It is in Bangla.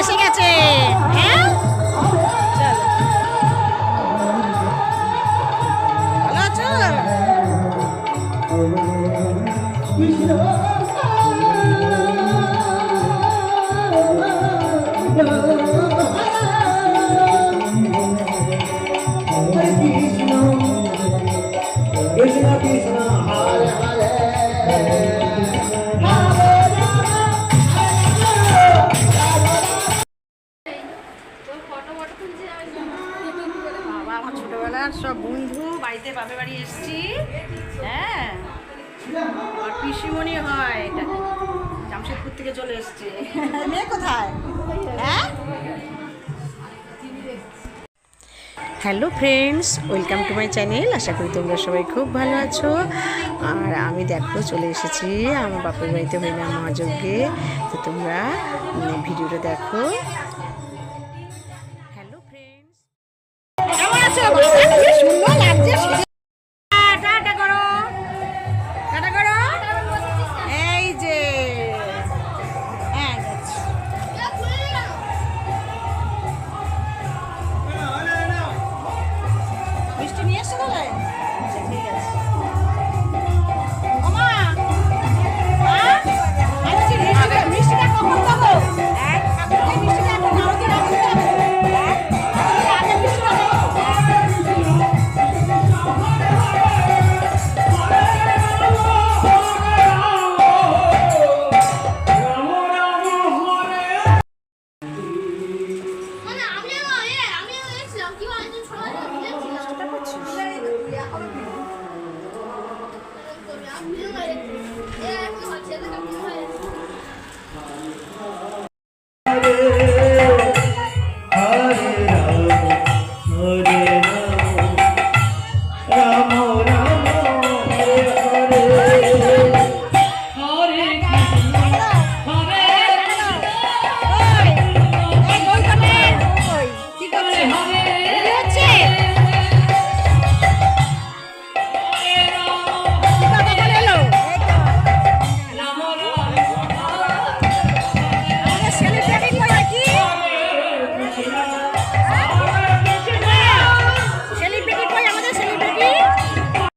এসে গেছে হ্যাঁ Krishna Krishna ছোটবেলার সব বন্ধু বাড়িতে বাপের বাড়ি এসছি। হ্যাঁ? আর পিসিমণি হয় এটা জামশেদপুর থেকে চলে এসছে। মেয়ে কোথায়? হ্যাঁ? Hello friends welcome to my channel আশা করি তোমরা সবাই খুব ভালো আছো। আর আমি দেখো চলে এসেছি আমার বাপের বাড়িতে হইলাম মহাযজ্ঞে তো তোমরা ভিডিওটা দেখো। হ্যালো ফ্রেন্ডস সুন্দর লাগছে। ¡Joder!